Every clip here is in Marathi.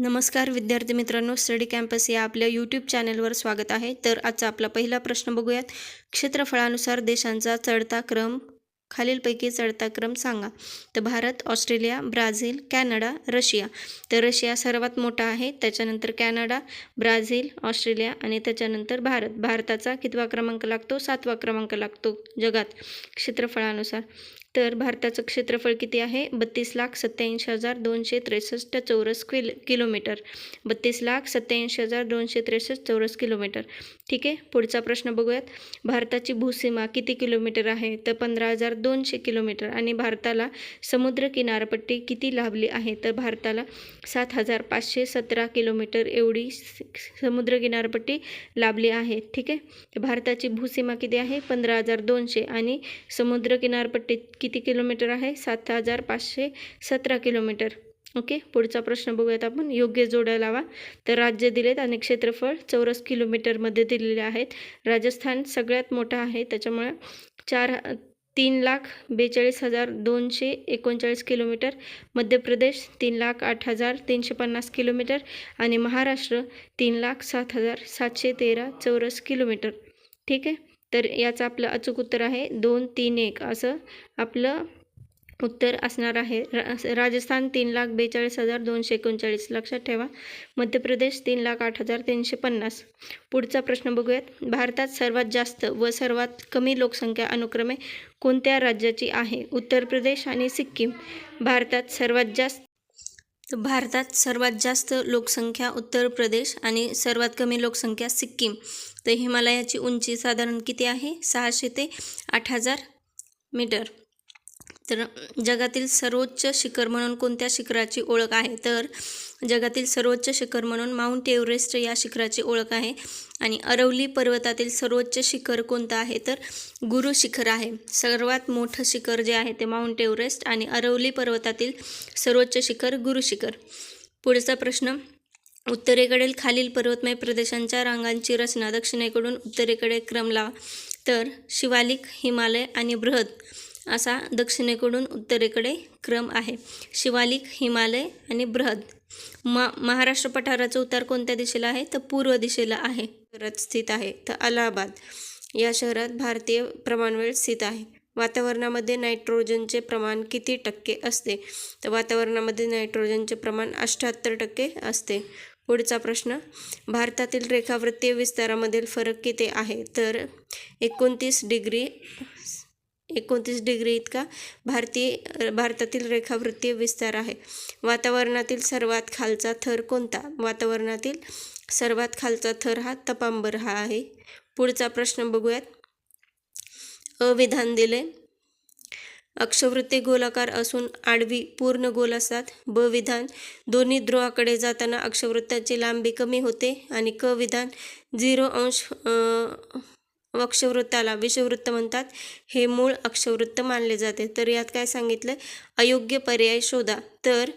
नमस्कार विद्यार्थी मित्रांनो स्टडी कॅम्पस या आपल्या यूट्यूब चॅनलवर स्वागत आहे. तर आजचा आपला पहिला प्रश्न बघूयात. क्षेत्रफळानुसार देशांचा चढता क्रम खालीलपैकी चढता क्रम सांगा. तर Bharat Australia Brazil Canada Russia. तर रशिया सर्वात मोठा आहे त्याच्यानंतर कॅनडा ब्राझील ऑस्ट्रेलिया आणि त्याच्यानंतर भारत. भारताचा कितवा क्रमांक लागतो? सातवा क्रमांक लागतो जगात क्षेत्रफळानुसार. तर भारताचं क्षेत्रफळ किती आहे? बत्तीस लाख सत्त्याऐंशी हजार दोनशे त्रेसष्ट चौरस किल किलोमीटर. बत्तीस लाख सत्याऐंशी हजार दोनशे त्रेसष्ट चौरस किलोमीटर. ठीक आहे? पुढचा प्रश्न बघूयात. भारताची भूसीमा किती किलोमीटर आहे? तर पंधरा हजार दोनशे किलोमीटर. आणि भारताला समुद्र किनारपट्टी किती लाभली आहे? तर भारताला सात हजार पाचशे सतरा किलोमीटर एवढी समुद्र किनारपट्टी लाभली आहे. ठीक आहे? भारताची भूसीमा किती आहे? पंधरा हजार दोनशे. आणि समुद्र किनारपट्टी किती किलोमीटर आहे? सात हजार पाचशे सतरा किलोमीटर. ओके पुढचा प्रश्न बघूयात आपण. योग्य जोड्या लावा. तर राज्य दिलेत आणि क्षेत्रफळ चौरस किलोमीटरमध्ये दिलेले आहेत. राजस्थान सगळ्यात मोठा आहे. त्याच्यामुळे चार तीन लाख बेचाळीस हजार दोनशे एकोणचाळीस किलोमीटर. मध्य प्रदेश तीन लाख आठ हजार तीनशे पन्नास किलोमीटर आणि महाराष्ट्र तीन लाख सात हजार सातशे तेरा चौरस किलोमीटर. ठीक आहे? तर याचं आपलं अचूक उत्तर आहे दोन तीन एक. असं आपलं उत्तर असणार आहे. रा राजस्थान तीन लाख बेचाळीस हजार दोनशे एकोणचाळीस. लक्षात ठेवा. मध्य प्रदेश तीन लाख आठ हजार तीनशे पन्नास. पुढचा प्रश्न बघूयात. भारतात सर्वात जास्त व सर्वात कमी लोकसंख्या अनुक्रमे कोणत्या राज्याची आहे? उत्तर प्रदेश आणि सिक्कीम. भारतात सर्वात जास्त भारतात सर्वात जास्त लोकसंख्या उत्तर प्रदेश आणि सर्वात कमी लोकसंख्या सिक्कीम. तर हिमालयाची उंची साधारण किती आहे? सहाशे ते आठ हजार मीटर. तर जगातील सर्वोच्च शिखर म्हणून कोणत्या शिखराची ओळख आहे? तर जगातील सर्वोच्च शिखर म्हणून माउंट एव्हरेस्ट या शिखराची ओळख आहे. आणि अरवली पर्वतातील सर्वोच्च शिखर कोणतं आहे? तर गुरु शिखर आहे. सर्वात मोठं शिखर जे आहे ते माउंट एव्हरेस्ट आणि अरवली पर्वतातील सर्वोच्च शिखर गुरु शिखर. पुढचा प्रश्न उत्तरेकडील खालील पर्वतमय प्रदेशांच्या रांगांची रचना दक्षिणेकडून उत्तरेकडे क्रम लावा तर शिवालिक हिमालय आणि बृहद असा दक्षिणेकडून उत्तरेकडे क्रम आहे. शिवालिक हिमालय आणि बृहद. मा महाराष्ट्र पठाराचं उतार कोणत्या दिशेला आहे? तर पूर्व दिशेला आहे. शहरात स्थित आहे. तर अलाहाबाद. या शहरात भारतीय प्रमाणवेळ स्थित आहे. वातावरणामध्ये नायट्रोजनचे प्रमाण किती टक्के असते? तर वातावरणामध्ये नायट्रोजनचे प्रमाण अठ्ठ्याहत्तर टक्के असते. पुढचा प्रश्न. भारतातील रेखावृत्तीय विस्तारामधील फरक किती आहे? तर एकोणतीस डिग्री एकोणतीस डिग्री इतका भारतीय भारतातील रेखावृत्तीय विस्तार आहे. वातावरणातील सर्वात खालचा थर कोणता? वातावरणातील सर्वात खालचा थर हा तपांबर हा आहे. पुढचा प्रश्न बघूयात. अविधान दिले. अक्षवृत्ते गोलाकार असून आडवी पूर्ण गोल असतात ब विधान. दोन्ही ध्रुवाकडे जाताना अक्षवृत्ताची लांबी कमी होते आणि क विधान झिरो अंश अक्षवृत्ताला विषुववृत्त म्हणतात. हे मूळ अक्षवृत्त मानले जाते. तर यात काय सांगितलं? अयोग्य पर्याय शोधा. तर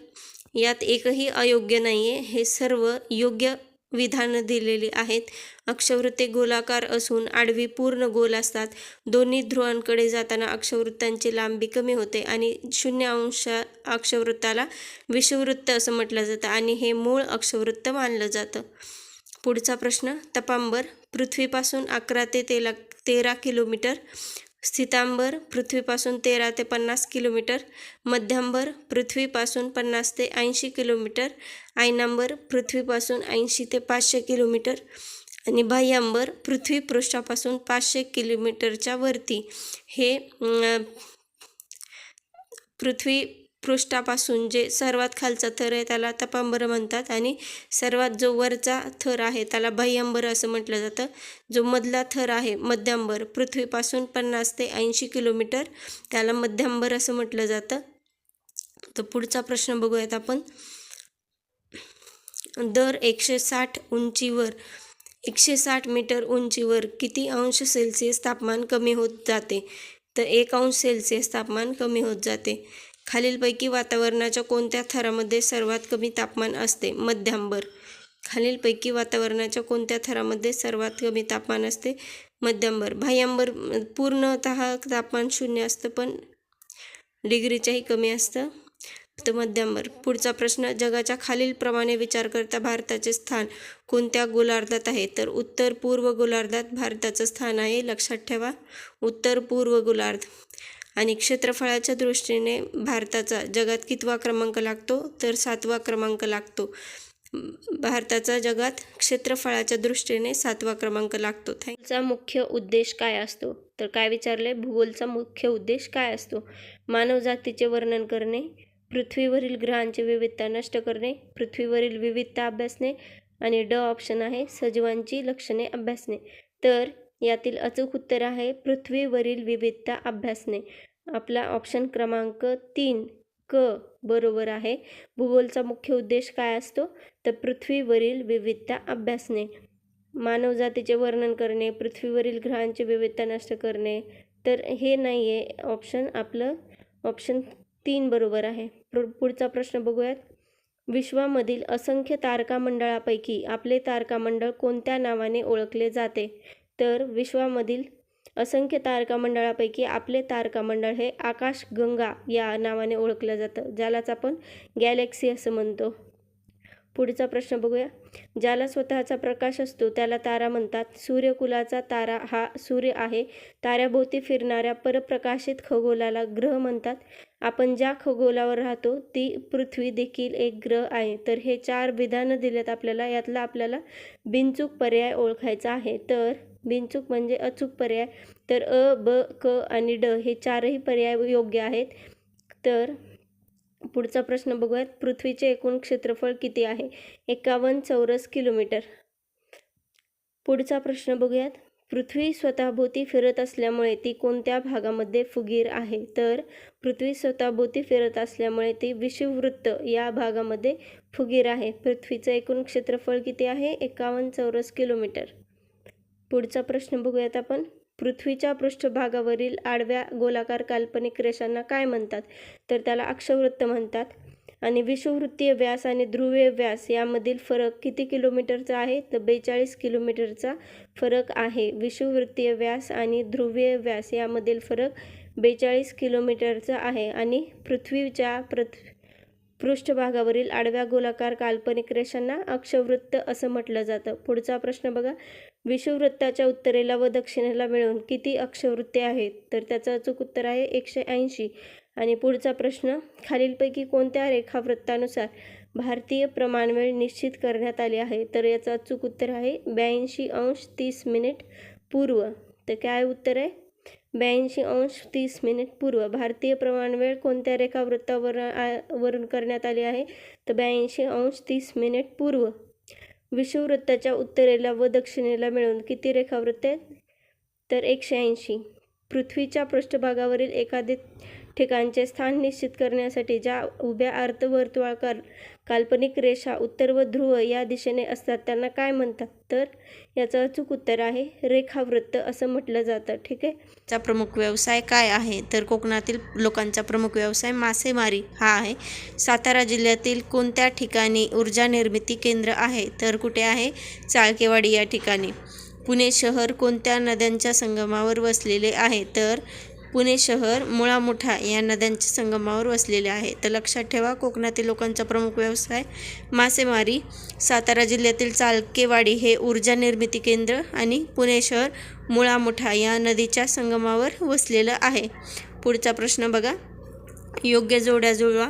यात एकही अयोग्य नाही आहे हे सर्व योग्य विधानं दिलेली आहेत. अक्षवृत्ते गोलाकार असून आडवी पूर्ण गोल असतात. दोन्ही ध्रुवांकडे जाताना अक्षवृत्तांची लांबी कमी होते आणि शून्य अंश अक्षवृत्ताला विषुववृत्त असं म्हटलं जातं आणि हे मूळ अक्षवृत्त मानलं जातं. पुढचा प्रश्न तपांबर पृथ्वीपासून अकरा ते तेला तेरा किलोमीटर स्थितांबर पृथ्वीपासून तेरा ते पन्नास किलोमीटर मध्यांबर पृथ्वीपासून पन्नास ते ऐंशी किलोमीटर आयनांबर पृथ्वीपासून ऐंशी ते पाचशे किलोमीटर आणि बाह्यांबर पृथ्वी पृष्ठापासून पाचशे किलोमीटरच्या वरती. हे पृथ्वी पृष्ठापासून जे सर्वात खालचा थर आहे त्याला तपांबर म्हणतात आणि सर्वात जो वरचा थर आहे त्याला बाह्यांबर असं म्हटलं जातं. जो मधला थर आहे मध्यांबर पृथ्वीपासून पन्नास ते ऐंशी किलोमीटर त्याला मध्यांबर असं म्हटलं जातं. तर पुढचा प्रश्न बघूयात आपण. दर एकशे साठ उंचीवर एकशे साठ मीटर उंचीवर किती अंश सेल्सिअस तापमान कमी होत जाते? तर एक अंश सेल्सिअस तापमान कमी होत जाते. खालीलपैकी वातावरणाच्या कोणत्या थरामध्ये सर्वात कमी तापमान असते? मध्यांबर. खालीलपैकी वातावरणाच्या कोणत्या थरामध्ये सर्वात कमी तापमान असते? मध्यांबर. बाह्यांबर पूर्णतः तापमान शून्य असतं पण डिग्रीच्याही कमी असतं. तर मध्यांबर. पुढचा प्रश्न जगाच्या खालीलप्रमाणे विचार करता भारताचे स्थान कोणत्या गोलार्धात आहे? तर उत्तर पूर्व गोलार्धात भारताचं स्थान आहे लक्षात ठेवा. उत्तर पूर्व गोलार्ध. आणि क्षेत्रफळाच्या दृष्टीने भारताचा जगात कितवा क्रमांक लागतो? तर सातवा क्रमांक लागतो. भारताचा जगात क्षेत्रफळाच्या दृष्टीने सातवा क्रमांक लागतो. थँकचा मुख्य उद्देश काय असतो? तर काय विचारले? भूगोलचा मुख्य उद्देश काय असतो? मानवजातीचे वर्णन करणे पृथ्वीवरील ग्रहांची विविधता नष्ट करणे पृथ्वीवरील विविधता अभ्यासणे आणि ड ऑप्शन आहे सजीवांची लक्षणे अभ्यासणे. तर यातील अचूक उत्तर आहे पृथ्वीवरील विविधता अभ्यासणे. आपला ऑप्शन क्रमांक तीन क बरोबर आहे. भूगोलचा मुख्य उद्देश काय असतो? तर पृथ्वीवरील विविधता अभ्यासणे. मानवजातीचे वर्णन करणे पृथ्वीवरील ग्रहांची विविधता नष्ट करणे. तर हे नाही आहे ऑप्शन आपलं ऑप्शन तीन बरोबर आहे. पुढचा प्रश्न बघूयात. विश्वामधील असंख्य तारकामंडळापैकी आपले तारकामंडळ कोणत्या नावाने ओळखले जाते? तर विश्वामधील असंख्य तारकामंडळापैकी आपले तारकामंडळ हे आकाशगंगा या नावाने ओळखलं जातं ज्यालाच आपण गॅलेक्सी असं म्हणतो. पुढचा प्रश्न बघूया. ज्याला स्वतःचा प्रकाश असतो त्याला तारा म्हणतात. सूर्यकुलाचा तारा हा सूर्य आहे. ताऱ्याभोवती फिरणाऱ्या परप्रकाशित खगोलाला ग्रह म्हणतात. आपण ज्या खगोलावर राहतो ती पृथ्वी देखील एक ग्रह आहे. तर हे चार विधानं दिलेत आपल्याला. यातला आपल्याला बिनचूक पर्याय ओळखायचा आहे. तर बिनचूक म्हणजे अचूक पर्याय. तर अ ब क आणि ड हे चारही पर्याय योग्य आहेत. तर पुढचा प्रश्न बघूयात. पृथ्वीचे एकूण क्षेत्रफळ किती आहे? एकावन्न चौरस किलोमीटर. पुढचा प्रश्न बघूयात. पृथ्वी स्वतःभोवती फिरत असल्यामुळे ती कोणत्या भागामध्ये फुगीर आहे? तर पृथ्वी स्वतःभोवती फिरत असल्यामुळे ती विषुववृत्त या भागामध्ये फुगीर आहे. पृथ्वीचं एकूण क्षेत्रफळ किती आहे? एकावन्न चौरस किलोमीटर. पुढचा प्रश्न बघूयात आपण. पृथ्वीच्या पृष्ठभागावरील आडव्या गोलाकार काल्पनिक रेषांना काय म्हणतात? तर त्याला अक्षवृत्त म्हणतात. आणि विषुववृत्तीय व्यास आणि ध्रुवीय व्यास यामधील फरक किती किलोमीटरचा आहे? तर बेचाळीस किलोमीटरचा फरक आहे. विषुववृत्तीय व्यास आणि ध्रुवीय व्यास यामधील फरक बेचाळीस किलोमीटरचा आहे. आणि पृथ्वीच्या पृथ पृष्ठभागावरील आडव्या गोलाकार काल्पनिक रेषांना अक्षवृत्त असं म्हटलं जातं. पुढचा प्रश्न बघा. विषुववृत्ताच्या उत्तरेला व दक्षिणेला मिळून किती अक्षवृत्ते आहेत? तर त्याचं अचूक उत्तर आहे एकशे ऐंशी. आणि पुढचा प्रश्न खालीलपैकी कोणत्या रेखावृत्तानुसार भारतीय प्रमाणवेळ निश्चित करण्यात आली आहे? तर याचं अचूक उत्तर आहे ब्याऐंशी अंश तीस मिनिट पूर्व. तर काय उत्तर आहे? ब्याऐंशी अंश तीस मिनिट पूर्व. भारतीय प्रमाणवेळ कोणत्या रेखावृत्तावर वरून करण्यात आली आहे? तर ब्याऐंशी अंश तीस मिनिट पूर्व. विषुववृत्ताच्या उत्तरेला व दक्षिणेला मिळून किती रेखावृत्ते आहेत? तर एकशे ऐंशी. पृथ्वीच्या पृष्ठभागावरील एखादे ठिकाणचे स्थान निश्चित करण्यासाठी ज्या उभ्या अर्धवर्तुळाकार काल्पनिक रेषा उत्तर व ध्रुव या दिशेने असतात. त्यांना काय म्हणतात? तर याचं अचूक उत्तर आहे रेखावृत्त असं म्हटलं जातं. ठीक आहे? चा प्रमुख व्यवसाय काय आहे? तर कोकणातील लोकांचा प्रमुख व्यवसाय मासेमारी हा आहे. सातारा जिल्ह्यातील कोणत्या ठिकाणी ऊर्जा निर्मिती केंद्र आहे? तर कुठे आहे? चाळकेवाडी या ठिकाणी. पुणे शहर कोणत्या नद्यांच्या संगमावर वसलेले आहे? तर पुणे शहर मुळा मुठा या नद्यांच्या संगमावर वसलेले आहे. तर लक्षात ठेवा कोकणातील लोकांचा प्रमुख व्यवसाय मासेमारी. सातारा जिल्ह्यातील चालकेवाडी हे ऊर्जा निर्मिती केंद्र आणि पुणे शहर मुळा मुठा या नदीच्या संगमावर वसलेलं आहे. पुढचा प्रश्न बघा. योग्य जोड्या जुळवा.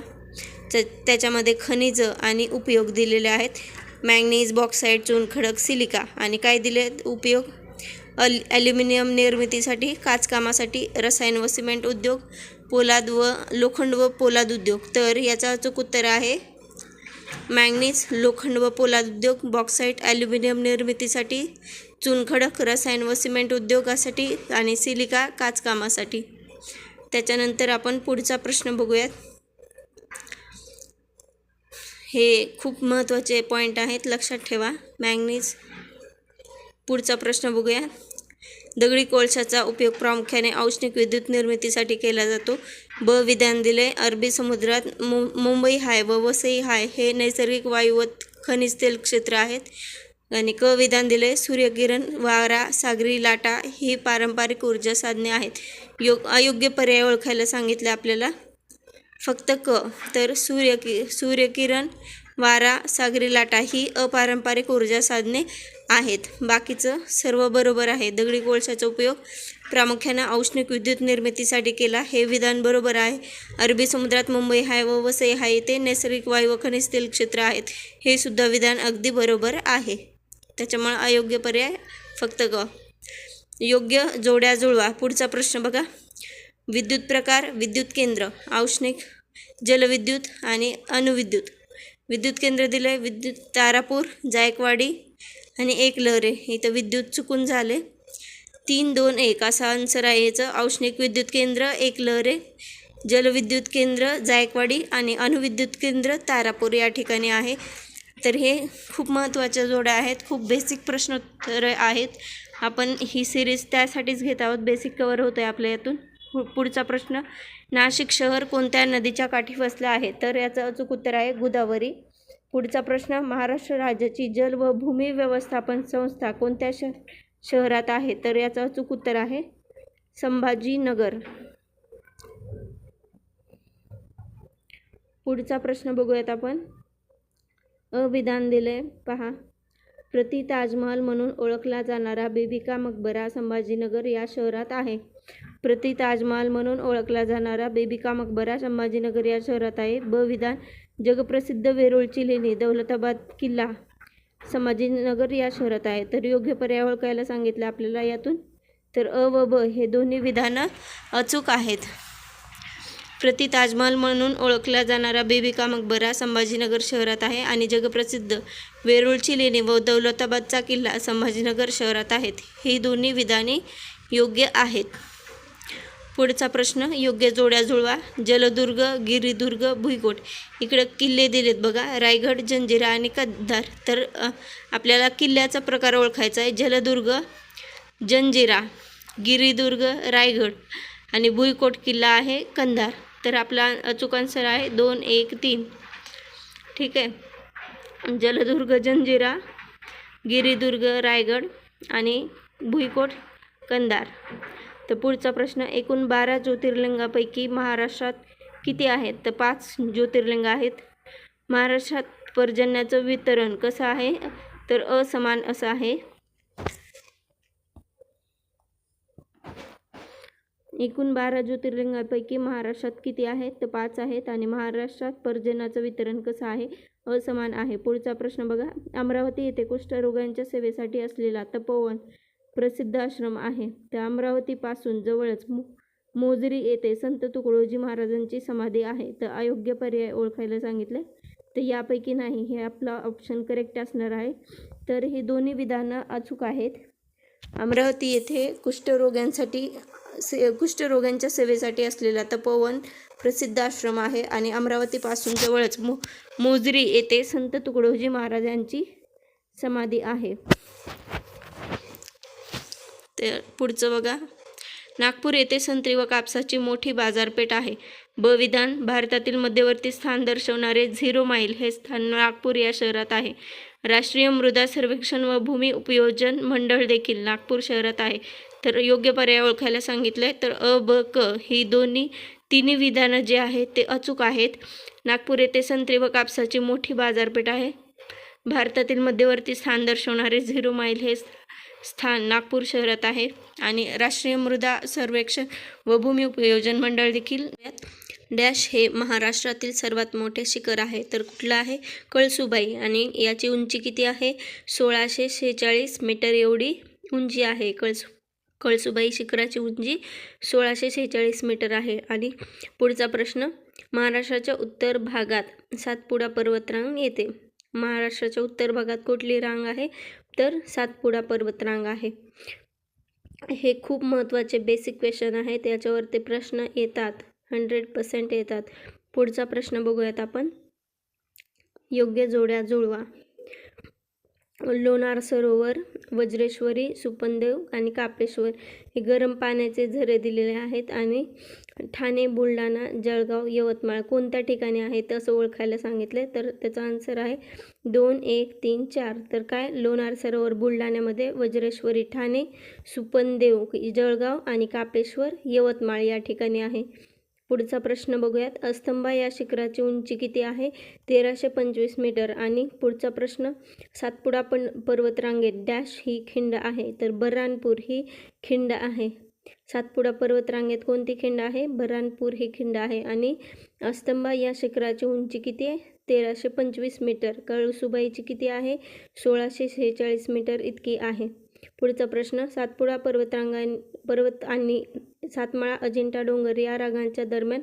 त्याच्यामध्ये खनिजं आणि उपयोग दिलेले आहेत. मॅंगनीज बॉक्साईड चुनखडक सिलिका आणि काय दिले? उपयोग? अल ॲल्युमिनियम निर्मितीसाठी काचकामासाठी रसायन व सिमेंट उद्योग पोलाद व लोखंड व पोलाद उद्योग. तर याचा अचूक उत्तर आहे मॅंगनीज लोखंड व पोलाद उद्योग बॉक्साईट ॲल्युमिनियम निर्मितीसाठी चुनखडक रसायन व सिमेंट उद्योगासाठी आणि सिलिका काचकामासाठी. त्याच्यानंतर आपण पुढचा प्रश्न बघूयात. हे खूप महत्त्वाचे पॉईंट आहेत लक्षात ठेवा. मॅंगनीज पुढचा प्रश्न बघूया. दगडी कोळशाचा उपयोग प्रामुख्याने औष्णिक विद्युत निर्मितीसाठी केला जातो. ब विधान दिले अरबी समुद्रात मु मुंबई हाय व वसई हाय हे नैसर्गिक वायू व खनिज तेल क्षेत्र आहेत. आणि क विधान दिले सूर्यकिरण वारा सागरी लाटा ही पारंपरिक ऊर्जा साधने आहेत. योग अयोग्य पर्याय ओळखायला सांगितले आपल्याला. फक्त क तर सूर्य कि सूर्यकिरण वारा सागरी लाटा ही अपारंपरिक ऊर्जा साधने आहेत. बाकीचं सर्व बरोबर आहे. दगडी कोळशाचा उपयोग प्रामुख्याने औष्णिक विद्युत निर्मितीसाठी केला. हे विधान बरोबर आहे. अरबी समुद्रात मुंबई हाय व वसई हाय ते नैसर्गिक वायू व खनिज तेल क्षेत्र आहेत. हे सुद्धा विधान अगदी बरोबर आहे. त्याच्यामुळे अयोग्य पर्याय फक्त ग. योग्य जोड्या जुळवा. पुढचा प्रश्न बघा. विद्युत प्रकार विद्युत केंद्र औष्णिक जलविद्युत आणि अणुविद्युत. विद्युत केंद्र दिलं आहे विद्युत तारापूर जायकवाडी आणि एक लहरे. इथं विद्युत चुकून झाले. तीन दोन एक असा आन्सर आहे याचं. औष्णिक विद्युत केंद्र एक लहरे जलविद्युत केंद्र जायकवाडी आणि अणुविद्युत केंद्र तारापूर या ठिकाणी आहे. तर हे खूप महत्त्वाच्या जोड्या आहेत. खूप बेसिक प्रश्नोत्तरं आहेत. आपण ही सिरीज त्यासाठीच घेत आहोत. बेसिक कवर होतं आहे आपल्या यातून. पु- पुढचा प्रश्न. नाशिक शहर कोणत्या नदीच्या काठी वसलं आहे? तर याचं अचूक उत्तर आहे गोदावरी. पुढचा प्रश्न महाराष्ट्र राज्याची जल व भूमी व्यवस्थापन संस्था कोणत्या श शहरात आहे? तर याचं अचूक उत्तर आहे संभाजीनगर. पुढचा प्रश्न बघूयात आपण. अविधान दिले पहा. प्रति ताजमहल म्हणून ओळखला जाणारा बेबिका मकबरा संभाजीनगर या शहरात आहे. प्रति ताजमहाल म्हणून ओळखला जाणारा बेबिका मकबरा संभाजीनगर या शहरात आहे. ब विधान जगप्रसिद्ध वेरूळची लेणी दौलताबाद किल्ला संभाजीनगर या शहरात आहे. तर योग्य पर्याय ओळखायला सांगितलं आपल्याला यातून. तर अ व ब हे दोन्ही विधानं अचूक आहेत. प्रति ताजमहल म्हणून ओळखला जाणारा बेबिका मकबरा संभाजीनगर शहरात आहे आणि जगप्रसिद्ध वेरूळची लेणी व दौलताबादचा किल्ला संभाजीनगर शहरात आहेत. ही दोन्ही विधाने योग्य आहेत. पुढचा प्रश्न योग्य जोड्या जुळवा. जलदुर्ग गिरिदुर्ग भुईकोट. इकडं किल्ले दिलेत बघा. रायगड जंजिरा आणि कद्दार. तर आपल्याला किल्ल्याचा प्रकार ओळखायचा आहे. जलदुर्ग जंजिरा गिरिदुर्ग रायगड आणि भुईकोट किल्ला आहे कंधार. तर आपला अचूक आन्सर आहे दोन एक तीन. ठीक आहे. जलदुर्ग जंजिरा गिरिदुर्ग रायगड आणि भुईकोट कंधार. तर पुढचा प्रश्न एकूण बारा ज्योतिर्लिंगापैकी महाराष्ट्रात किती आहेत? तर पाच ज्योतिर्लिंग आहेत. महाराष्ट्रात पर्जन्याचं वितरण कसं आहे? तर असमान असं आहे. एकूण बारा ज्योतिर्लिंगापैकी महाराष्ट्रात किती आहेत? तर पाच आहेत आणि महाराष्ट्रात पर्जन्याचं वितरण कसं आहे? असमान आहे. पुढचा प्रश्न बघा. अमरावती येथे कुष्ठरोगांच्या सेवेसाठी असलेला तपोवन प्रसिद्ध आश्रम आहे. त्या अमरावतीपासून जवळच मो मोजरी येथे संत तुकडोजी महाराजांची समाधी आहे. तर अयोग्य पर्याय ओळखायला सांगितले तर यापैकी नाही हे आपला ऑप्शन करेक्ट असणार आहे. तर ही दोन्ही विधानं अचूक आहेत. अमरावती येथे कुष्ठरोग्यांसाठी से कुष्ठरोग्यांच्या सेवेसाठी असलेला तपोवन प्रसिद्ध आश्रम आहे आणि अमरावतीपासून जवळच मो मोजरी येथे संत तुकडोजी महाराजांची समाधी आहे. तर पुढचं बघा. नागपूर येथे संत्री व कापसाची मोठी बाजारपेठ आहे. ब विधान भारतातील मध्यवर्ती स्थान दर्शवणारे झिरो माईल हे स्थान नागपूर या शहरात आहे. राष्ट्रीय मृदा सर्वेक्षण व भूमी उपयोजन मंडळ देखील नागपूर शहरात आहे. तर योग्य पर्याय ओळखायला सांगितलं आहे तर अ ब क ही दोन्ही तिन्ही विधानं जे आहेत ते अचूक आहेत. नागपूर येथे संत्री व कापसाची मोठी बाजारपेठ आहे. भारतातील मध्यवर्ती स्थान दर्शवणारे झिरो माईल हे स्थान नागपूर शहरात आहे. आणि राष्ट्रीय मृदा सर्वेक्षण व भूमी उपयोजन मंडळ देखील डॅश हे महाराष्ट्रातील सर्वात मोठे शिखर आहे. तर कुठलं आहे? कळसुबाई. आणि याची उंची किती आहे? सोळाशे शेहेचाळीस मीटर एवढी उंची आहे. कळसु कळसुबाई शिखराची उंची सोळाशे शेहेचाळीस मीटर आहे. आणि पुढचा प्रश्न महाराष्ट्राच्या उत्तर भागात सातपुडा पर्वतरांग येते. महाराष्ट्राच्या उत्तर भागात कुठली रांग आहे? तर सातपुडा पर्वतरांग आहे. हे खूप महत्त्वाचे बेसिक क्वेश्चन आहे त्याच्यावर ते प्रश्न येतात. हंड्रेड पर्सेंट येतात. पुढचा प्रश्न बघूयात आपण. योग्य जोड्या जुळवा. लोणार सरोवर वज्रेश्वरी सुपनदेव आणि कापेश्वर हे गरम पाण्याचे झरे दिलेले आहेत आणि ठाणे बुलढाणा जळगाव यवतमाळ कोणत्या ठिकाणी आहेत असं ओळखायला सांगितले तर त्याचा आन्सर आहे दोन एक तीन चार. तर काय? लोणार सरोवर बुलढाण्यामध्ये वज्रेश्वरी ठाणे सुपनदेव जळगाव आणि कापेश्वर यवतमाळ या ठिकाणी आहे. पुढचा प्रश्न बघूयात. अस्तंबा या शिखराची उंची किती आहे? तेराशे पंचवीस मीटर. आणि पुढचा प्रश्न सातपुडा पण पर्वतरांगेत डॅश ही खिंड आहे तर बऱ्हाणपूर ही खिंड आहे. सातपुडा पर्वतरांगेत कोणती खिंड आहे? बऱ्हाणपूर ही खिंड आहे. आणि अस्तंबा या शिखराची उंची किती आहे? तेराशे पंचवीस मीटर. कळसुबाईची किती आहे? सोळाशे शेहेचाळीस मीटर इतकी आहे. पुढचा प्रश्न सातपुडा पर्वतरांगा पर्वत आणि सातमाळा अजिंठा डोंगर या रागांच्या दरम्यान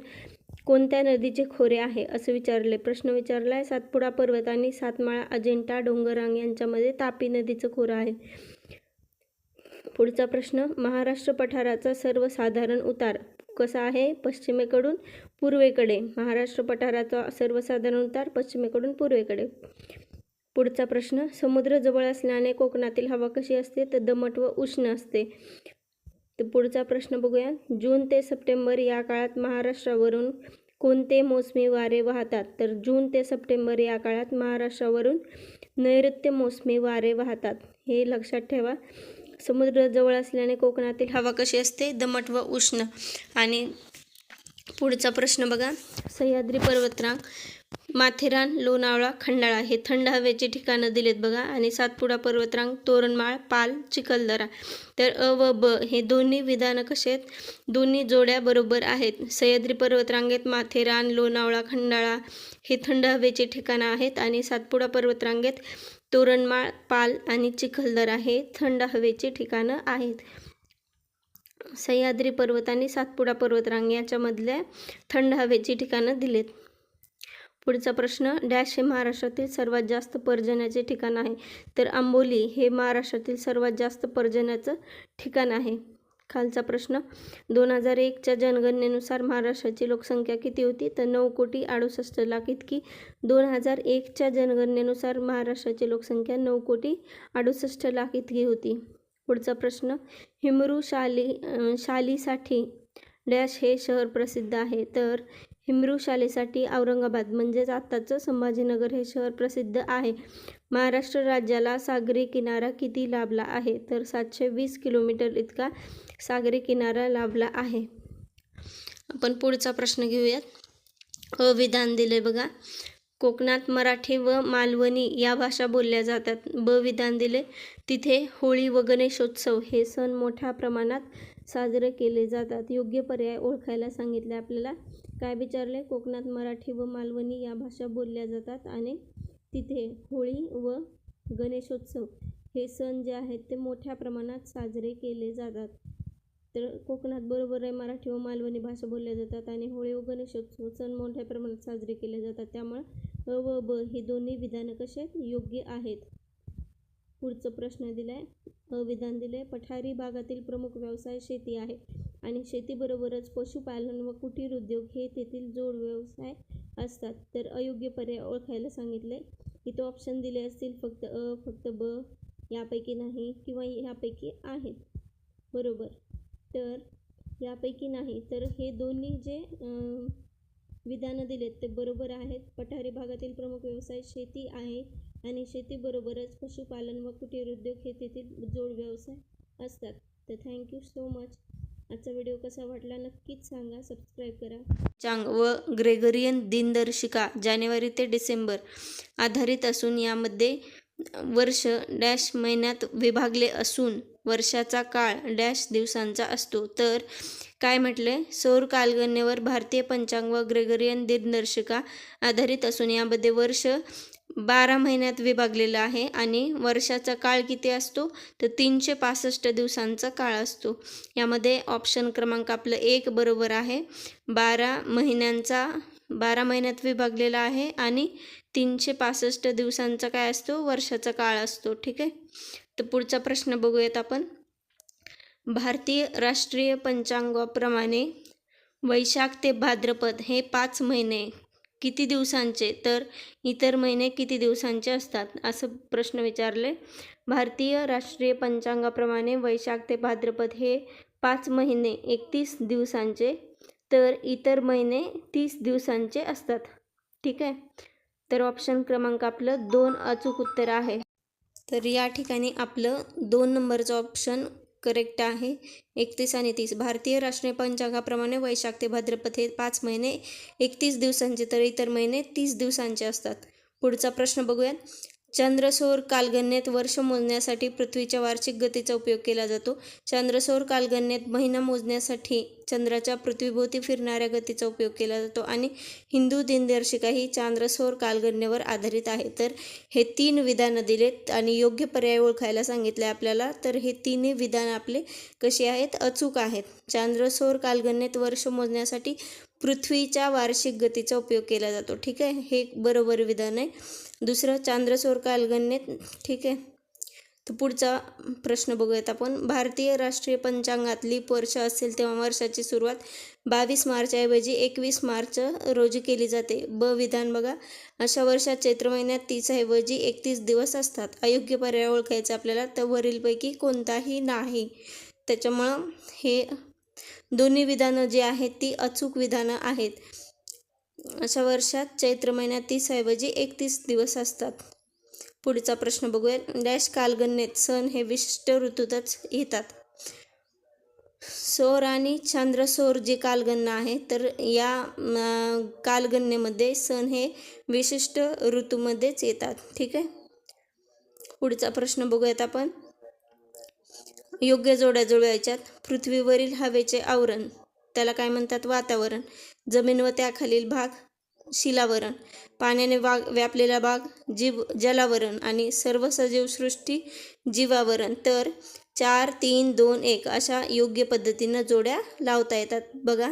कोणत्या नदीचे खोरे आहे असं विचारले. प्रश्न विचारला आहे सातपुडा पर्वत आणि सातमाळा अजिंठा डोंगरांग यांच्यामध्ये तापी नदीचं खोरं आहे. पुढचा प्रश्न महाराष्ट्र पठाराचा सर्वसाधारण उतार कसा आहे पश्चिमेकडून पूर्वेकडे? महाराष्ट्र पठाराचा सर्वसाधारण उतार पश्चिमेकडून पूर्वेकडे. पुढचा प्रश्न समुद्र जवळ असल्याने कोकणातील हवा कशी असते तर दमट व उष्ण असते. तर पुढचा प्रश्न बघूया. जून ते सप्टेंबर या काळात महाराष्ट्रावरून कोणते मोसमी वारे वाहतात? तर जून ते सप्टेंबर या काळात महाराष्ट्रावरून नैऋत्य मोसमी वारे वाहतात. हे लक्षात ठेवा. समुद्र जवळ असल्याने कोकणातील हवा कशी असते? दमट व उष्ण. आणि पुढचा प्रश्न बघा. सह्याद्री पर्वतरांग माथेरान लोणावळा खंडाळा हे थंड हवेचे ठिकाणं दिलेत बघा. आणि सातपुडा पर्वतरांग तोरणमाळ पाल चिखलदरा. तर अ व ब हे दोन्ही विधानं कसे आहेत? दोन्ही जोड्या बरोबर आहेत. सह्याद्री पर्वतरांगेत माथेरान लोणावळा खंडाळा हे थंड हवेचे ठिकाणं आहेत. आणि सातपुडा पर्वतरांगेत तोरणमाळ पाल आणि चिखलदरा हे थंड हवेचे ठिकाणं आहेत. सह्याद्री पर्वत आणि सातपुडा पर्वतरांग याच्यामधल्या थंड हवेची ठिकाणं दिलेत. पुढचा प्रश्न डॅश हे महाराष्ट्रातील सर्वात जास्त पर्जन्याचे ठिकाण आहे. तर आंबोली हे महाराष्ट्रातील सर्वात जास्त पर्जन्याचं ठिकाण आहे. खालचा प्रश्न दोन हजार एकच्या जनगणनेनुसार महाराष्ट्राची लोकसंख्या किती होती? तर नऊ कोटी अडुसष्ट लाख इतकी. दोन हजार एकच्या जनगणनेनुसार महाराष्ट्राची लोकसंख्या नऊ कोटी अडुसष्ट लाख इतकी होती. पुढचा प्रश्न हिमरू शाली शालीसाठी डॅश हे शहर प्रसिद्ध आहे. तर हिमरू शालेसाठी औरंगाबाद म्हणजेच आत्ताचं संभाजीनगर हे शहर प्रसिद्ध आहे. महाराष्ट्र राज्याला सागरी किनारा किती लाभला आहे? तर सातशे वीस किलोमीटर इतका सागरी किनारा लाभला आहे. आपण पुढचा प्रश्न घेऊयात. अविधान दिले बघा. कोकणात मराठी व मालवणी या भाषा बोलल्या जातात. ब विधान दिले तिथे होळी व गणेशोत्सव हे सण मोठ्या प्रमाणात साजरे केले जातात. योग्य पर्याय ओळखायला सांगितले आपल्याला. काय विचारले कोकणात मराठी व मालवणी या भाषा बोलल्या जातात आणि तिथे होळी व गणेशोत्सव हे सण जे आहेत ते मोठ्या प्रमाणात साजरे केले जातात. तर कोकणात बरोबर आहे मराठी व मालवणी भाषा बोलल्या जातात आणि होळी व गणेशोत्सव सण मोठ्या प्रमाणात साजरे केले जातात. त्यामुळे अ व ब ही दोन्ही विधानं कसे योग्य आहेत? पुढचं प्रश्न दिला आहे अविधान दिलं आहे पठारी भागातील प्रमुख व्यवसाय शेती आहे. आणि शेतीबरोबरच पशुपालन व कुटीर उद्योग हे तेथील जोड व्यवसाय असतात. तर अयोग्य पर्याय ओळखायला सांगितले. इथं ऑप्शन दिले असतील फक्त अ फक्त ब यापैकी नाही किंवा यापैकी आहेत. बरोबर. तर यापैकी नाही. तर हे दोन्ही जे विधानं दिलेत ते बरोबर आहेत. पठारी भागातील प्रमुख व्यवसाय शेती आहे आणि शेतीबरोबरच पशुपालन व कुटीर उद्योग हे तेथील जोड व्यवसाय असतात. तर थँक्यू सो मच आजचा व्हिडिओ कसा वाटला नक्कीच सांगा. सबस्क्राईब करा. चांग व ग्रेगरियन दिनदर्शिका जानेवारी ते डिसेंबर आधारित असून यामध्ये वर्ष डॅश महिन्यात विभागले असून वर्षाचा काळ डॅश दिवसांचा असतो. तर काय म्हटले सौर कालगणनेवर भारतीय पंचांग व ग्रेगरियन दिनदर्शिका आधारित असून यामध्ये वर्ष बारा महिन्यात विभागलेलं आहे आणि वर्षाचा काळ किती असतो? तर तीनशे पासष्ट दिवसांचा काळ असतो. यामध्ये ऑप्शन क्रमांक आपलं एक बरोबर आहे. बारा महिन्यांचा बारा महिन्यात विभागलेला आहे आणि तीनशे पासष्ट दिवसांचा काय असतो? वर्षाचा काळ असतो. ठीक आहे? तर पुढचा प्रश्न बघूयात आपण. भारतीय राष्ट्रीय पंचांगाप्रमाणे वैशाख ते भाद्रपद हे पाच महिने किती दिवसांचे? तर इतर महिने किती दिवसांचे असतात? असं प्रश्न विचारले. भारतीय राष्ट्रीय पंचांगाप्रमाणे वैशाख ते भाद्रपद हे पाच महिने एकतीस दिवसांचे तर इतर महिने तीस दिवसांचे असतात. ठीक आहे? तर ऑप्शन क्रमांक आपलं दोन अचूक उत्तर आहे. तर या ठिकाणी आपलं दोन नंबरचं ऑप्शन करेक्ट आहे. एकतीस आणि तीस. भारतीय राष्ट्रीय पंचांगाप्रमाणे वैशाख ते भाद्रपद हे पाच महिने एकतीस दिवसांचे तर इतर महिने तीस दिवसांचे असतात. पुढचा प्रश्न बघूयात. चंद्रसौर कालगणनेत वर्ष मोजण्यासाठी पृथ्वीच्या वार्षिक गतीचा उपयोग केला जातो. चंद्रसौर कालगणनेत महिना मोजण्यासाठी चंद्राच्या पृथ्वीभोवती फिरणाऱ्या गतीचा उपयोग केला जातो आणि हिंदू दिनदर्शिका ही चंद्रसौर कालगणनेवर आधारित आहे. तर हे तीन विधानं दिलेत आणि योग्य पर्याय ओळखायला सांगितले आपल्याला तर हे तिन्ही विधान आपले कसे आहेत? अचूक आहेत. चंद्रसौर कालगणनेत वर्ष मोजण्यासाठी पृथ्वीच्या वार्षिक गतीचा उपयोग केला जातो. ठीक आहे? हे एक बरोबर विधान आहे. दुसरं चांद्रसोर कालगणनेत ठीक आहे. तर पुढचा प्रश्न बघूयात आपण. भारतीय राष्ट्रीय पंचांगात लीप वर्ष असेल तेव्हा वर्षाची सुरुवात बावीस मार्चऐवजी एकवीस मार्च रोजी केली जाते. ब विधान बघा. अशा वर्षात चैत्र महिन्यात तीसऐवजी एकतीस दिवस असतात. अयोग्य पर्याय ओळखायचा आपल्याला तर वरीलपैकी कोणताही नाही. त्याच्यामुळं हे दोन्ही विधानं जी आहेत ती अचूक विधानं आहेत. अशा वर्षात चैत्र महिन्यात तीसऐवजी एकतीस दिवस असतात. पुढचा प्रश्न बघूया डॅश कालगणनेत सण हे विशिष्ट ऋतूतच येतात. सौर आणि चंद्रसौर जी कालगणना आहे तर या अं, कालगणनेमध्ये सण हे विशिष्ट ऋतूमध्येच येतात. ठीक आहे? पुढचा प्रश्न बघूयात आपण. योग्य जोड्या जुळवायच्यात. पृथ्वीवरील हवेचे आवरण त्याला काय म्हणतात? वातावरण. जमीन व त्याखालील भाग शिलावरण पाण्याने वाग व्यापलेला भाग जीव जलावरण आणि सर्व सजीव सृष्टी जीवावरण. तर चार तीन दोन एक अशा योग्य पद्धतीनं जोड्या लावता येतात. बघा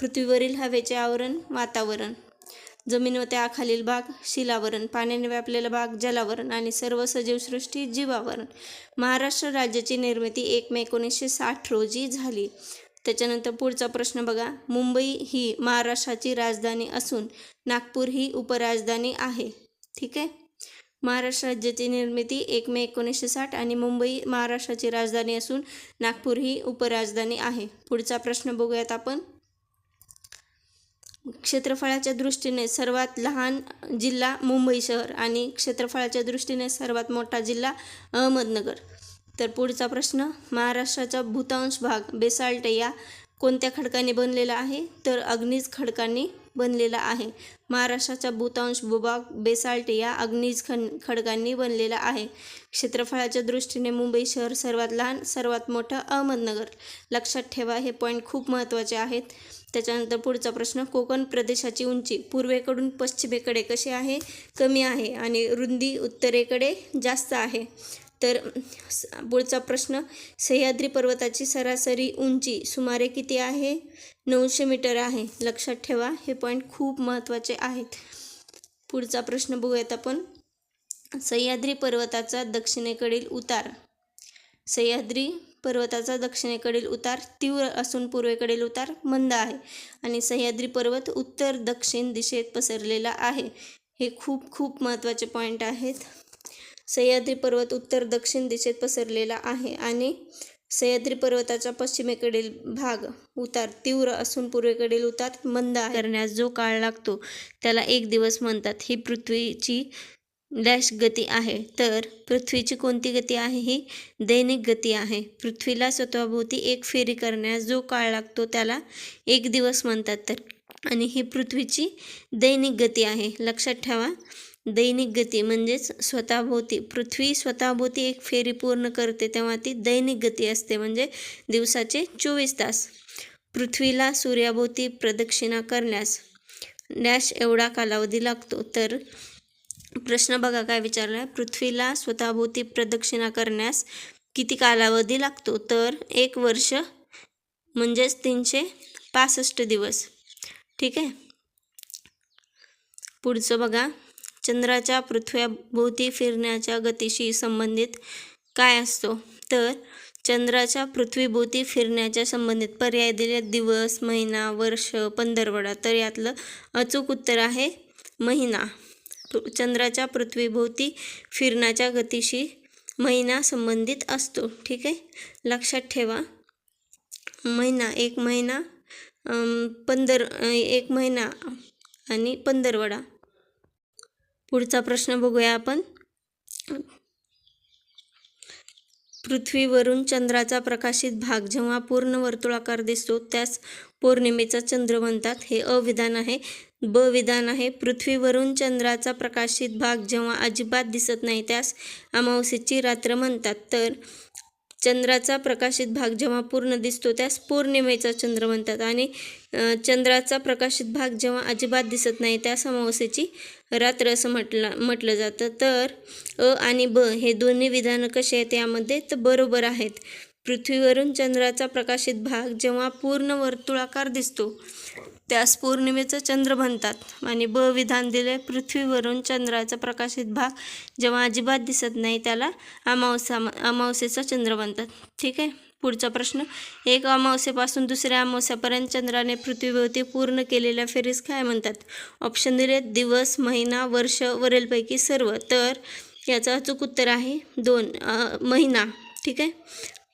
पृथ्वीवरील हवेचे आवरण वातावरण. जमीन व त्याखालील भाग शिलावरण पाण्याने व्यापलेला भाग जलावरण आणि सर्व सजीवसृष्टी जीवावरण. महाराष्ट्र राज्याची निर्मिती एक मे एकोणीसशे साठ रोजी झाली. त्याच्यानंतर पुढचा प्रश्न बघा. मुंबई ही महाराष्ट्राची राजधानी असून नागपूर ही उपराजधानी आहे. ठीक आहे? महाराष्ट्र राज्याची निर्मिती एक मे एकोणीसशे साठ आणि मुंबई महाराष्ट्राची राजधानी असून नागपूर ही उपराजधानी आहे. पुढचा प्रश्न बघूयात आपण. क्षेत्रफळाच्या दृष्टीने सर्वात लहान जिल्हा मुंबई शहर आणि क्षेत्रफळाच्या दृष्टीने सर्वात मोठा जिल्हा अहमदनगर. तर पुढचा प्रश्न महाराष्ट्राचा भूतांश भाग बेसाल्ट या कोणत्या खडकाने बनलेला आहे? तर अग्निज खडकांनी बनलेला आहे. महाराष्ट्राचा बहुतांश भूभाग बेसाल्ट या अग्निज खन खडकांनी बनलेला आहे. क्षेत्रफळाच्या दृष्टीने मुंबई शहर सर्वात लहान सर्वात मोठं अहमदनगर. लक्षात ठेवा हे पॉईंट खूप महत्त्वाचे आहेत. त्याच्यानंतर पुढचा प्रश्न कोकण प्रदेशाची उंची पूर्वेकडून पश्चिमेकडे कशी आहे? कमी आहे आणि रुंदी उत्तरेकडे जास्त आहे. तर पुढचा प्रश्न सह्याद्री पर्वताची सरासरी उंची सुमारे किती आहे? नऊशे मीटर आहे. लक्षात ठेवा हे पॉईंट खूप महत्त्वाचे आहेत. पुढचा प्रश्न बघूयात आपण. सह्याद्री पर्वताचा दक्षिणेकडील उतार. सह्याद्री पर्वताचा दक्षिणेकडील उतार तीव्र असून पूर्वेकडील उतार मंद आहे आणि सह्याद्री पर्वत उत्तर दक्षिण दिशेत पसरलेला आहे. हे खूप खूप महत्त्वाचे पॉईंट आहेत. सह्याद्री पर्वत उत्तर दक्षिण दिशेत पसरलेला आहे आणि सह्याद्री पर्वताचा पश्चिमेकडील भाग उतार तीव्र असून पूर्वेकडील उतार मंद करण्यास जो काळ लागतो त्याला एक दिवस म्हणतात. ही पृथ्वीची डॅश गती आहे. तर पृथ्वीची कोणती गती आहे? ही दैनिक गती आहे. पृथ्वीला स्वतःभोवती एक फेरी करण्यास जो काळ लागतो त्याला एक दिवस म्हणतात. तर आणि ही पृथ्वीची दैनिक गती आहे. लक्षात ठेवा दैनिक गती म्हणजेच स्वतःभोवती पृथ्वी स्वतःभोवती एक फेरी पूर्ण करते तेव्हा ती दैनिक गती असते म्हणजे दिवसाचे चोवीस तास. पृथ्वीला सूर्याभोवती प्रदक्षिणा करण्यास डॅश एवढा कालावधी लागतो. तर प्रश्न बघा काय विचारला आहे पृथ्वीला स्वतःभोवती प्रदक्षिणा करण्यास किती कालावधी लागतो? तर एक वर्ष म्हणजेच तीनशे पासष्ट दिवस. ठीक आहे? पुढचं बघा. चंद्राच्या पृथ्व्याभोवती फिरण्याच्या गतीशी संबंधित काय असतो? तर चंद्राच्या पृथ्वीभोवती फिरण्याच्या संबंधित पर्याय दिले. दिवस महिना वर्ष पंधरवडा तर यातलं अचूक उत्तर आहे महिना. चंद्राच्या पृथ्वीभोवती फिरण्याच्या गतीशी महिना संबंधित असतो. ठीक आहे? लक्षात ठेवा. महिना एक महिना पंधर एक महिना आणि पंधरवडा. पुढचा प्रश्न बघूया आपण. पृथ्वीवरून चंद्राचा प्रकाशित भाग जेव्हा पूर्ण वर्तुळाकार दिसतो त्यास पौर्णिमेचा चंद्र म्हणतात. हे अविधान आहे. ब विधान आहे. पृथ्वीवरून चंद्राचा प्रकाशित भाग जेव्हा अजिबात दिसत नाही त्यास अमावस्येची रात्र म्हणतात. तर चंद्राचा प्रकाशित भाग जेव्हा पूर्ण दिसतो त्यास पौर्णिमेचा चंद्र म्हणतात. आणि चंद्राचा प्रकाशित भाग जेव्हा अजिबात दिसत नाही त्यास अमावस्येची रात्र असं म्हटलं म्हटलं जातं. तर अ आणि ब हे दोन्ही विधानं कसे आहेत यामध्ये तर बरोबर आहेत. पृथ्वीवरून चंद्राचा प्रकाशित भाग जेव्हा पूर्ण वर्तुळाकार दिसतो त्यास पौर्णिमेचं चंद्र म्हणतात. आणि ब विधान दिले पृथ्वीवरून चंद्राचा प्रकाशित भाग. जेव्हा अजिबात दिसत नाही त्याला अमावस्या अमावस्येचा चंद्र म्हणतात. ठीक आहे? पुढचा प्रश्न. एक अमावस्येपासून दुसऱ्या अमावस्यापर्यंत चंद्राने पृथ्वीभोवती पूर्ण केलेल्या फेरीस काय म्हणतात? ऑप्शन दिले दिवस महिना वर्ष वरीलपैकी सर्व. तर याचं अचूक उत्तर आहे दोन महिना. ठीक आहे?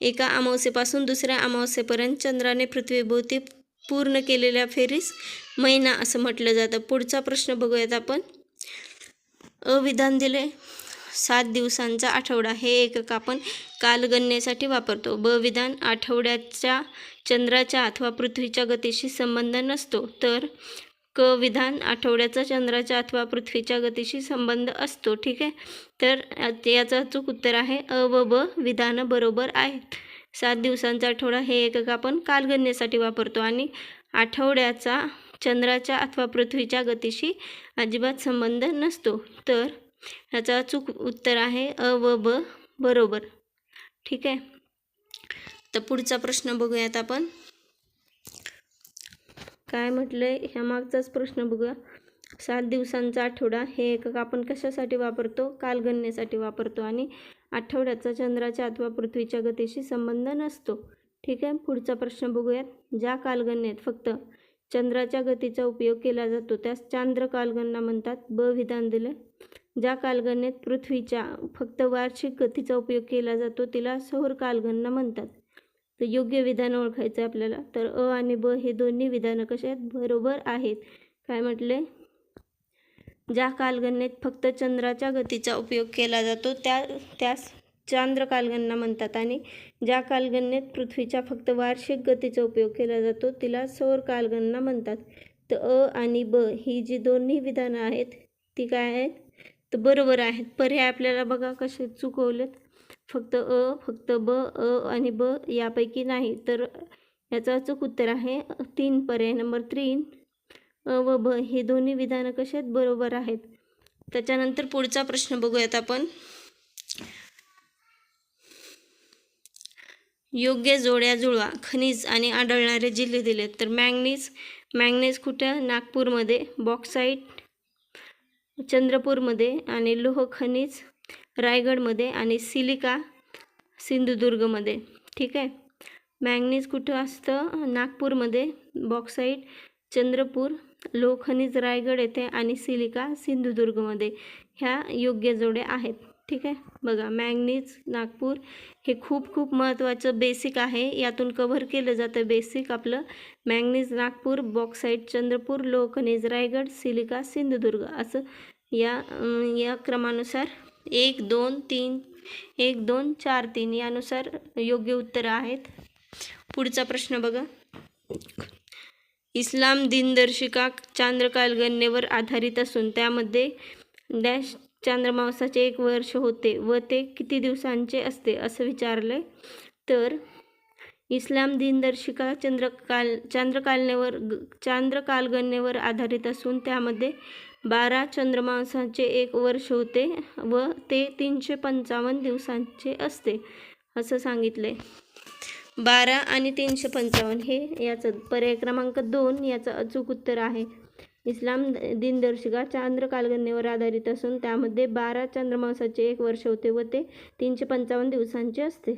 एका अमावस्येपासून दुसऱ्या अमावस्येपर्यंत चंद्राने पृथ्वीभोवती पूर्ण केलेल्या फेरीस. महिना असं म्हटलं जातं. पुढचा प्रश्न बघूयात आपण. अविधान दिले सात दिवसांचा आठवडा. हे एकक आपण कालगणनेसाठी वापरतो. ब विधान आठवड्याच्या चंद्राच्या अथवा पृथ्वीच्या गतीशी संबंध नसतो. तर क विधान आठवड्याचा चंद्राच्या अथवा पृथ्वीच्या गतीशी संबंध असतो. ठीक आहे? तर याचं अचूक उत्तर आहे. अ व ब विधानं बरोबर आहेत. सात दिवसांचा आठवडा हे एकक आपण कालगणनेसाठी वापरतो आणि आठवड्याचा चंद्राच्या अथवा पृथ्वीच्या गतीशी अजिबात संबंध नसतो. तर ह्याचा अचूक उत्तर आहे अ व ब बरोबर. ठीक आहे? तर पुढचा प्रश्न बघूयात आपण. काय म्हटलं आहे ह्या मागचाच प्रश्न बघूया. सात दिवसांचा आठवडा हे एकक आपण कशासाठी वापरतो? कालगणनेसाठी वापरतो आणि आठवड्याचा चंद्राच्या अथवा पृथ्वीच्या गतीशी संबंध नसतो. ठीक आहे पुढचा प्रश्न बघूयात. ज्या कालगणनेत फक्त चंद्राच्या गतीचा उपयोग केला जातो त्यास चांद्र कालगणना म्हणतात. ब विधान दिलं ज्या कालगणनेत पृथ्वीच्या फक्त वार्षिक गतीचा उपयोग केला जातो तिला सौर कालगणना म्हणतात. तर योग्य विधान ओळखायचं आहे आपल्याला. तर अ आणि ब हे दोन्ही विधानं कसे आहेत? बरोबर आहेत. काय म्हटले ज्या कालगणनेत फक्त चंद्राच्या गतीचा उपयोग केला जातो त्या त्यास चांद्र कालगणना म्हणतात. आणि ज्या कालगणनेत पृथ्वीच्या फक्त वार्षिक गतीचा उपयोग केला जातो तिला सौर कालगणना म्हणतात. तर अ आणि ब ही जी दोन्ही विधानं आहेत ती काय आहेत? तर बरोबर आहेत. पर्याय आपल्याला बघा कसे चुकवलेत. फक्त अ फक्त ब अ आणि ब यापैकी नाही. तर याचं अचूक उत्तर आहे तीन. पर्याय नंबर तीन. व ब हे दोन्ही विधानं कसे आहेत? बरोबर आहेत. त्याच्यानंतर पुढचा प्रश्न बघूयात आपण. योग्य जोड्या जुळवा खनिज आणि आढळणारे जिल्हे दिलेत. तर मॅंगनीज मॅंगनीज कुठं? नागपूरमध्ये. बॉक्साईट चंद्रपूरमध्ये. आणि लोह खनिज रायगडमध्ये. आणि सिलिका सिंधुदुर्गमध्ये. ठीक आहे? मॅंगनीज कुठं असतं? नागपूरमध्ये. बॉक्साईट चंद्रपूर लोह खनिज रायगड येथे आणि सिलिका सिंधुदुर्गमध्ये ह्या योग्य जोड्या आहेत. ठीक आहे? बघा मॅंगनीज नागपूर हे खूप खूप महत्त्वाचं बेसिक आहे. यातून कव्हर केलं जातं बेसिक आपलं मॅंगनीज नागपूर बॉक्साईट चंद्रपूर लोह खनिज रायगड सिलिका सिंधुदुर्ग असं या या क्रमानुसार एक दोन तीन एक दोन चार तीन यानुसार योग्य उत्तरं आहेत. पुढचा प्रश्न बघा. इस्लाम दिनदर्शिका चांद्रकाल गणनेवर आधारित असून त्यामध्ये डॅश चांद्रमावसाचे एक वर्ष होते व ते किती दिवसांचे असते असं विचारले तर इस्लाम दिनदर्शिका चंद्रकाल चांद्रकालनेवर ग- चांद्रकालगणनेवर आधारित असून त्यामध्ये बारा चंद्रमासाचे एक वर्ष होते व ते तीनशे पंचावन्न दिवसांचे असते असं सांगितले बारा आणि तीनशे पंचावन्न. हे याचं पर्याय क्रमांक दोन याचं अचूक उत्तर आहे. इस्लाम दिनदर्शिका चांद्र कालगणनेवर आधारित असून त्यामध्ये बारा चांद्रमासाचे एक वर्ष होते व ते तीनशे पंचावन्न दिवसांचे असते.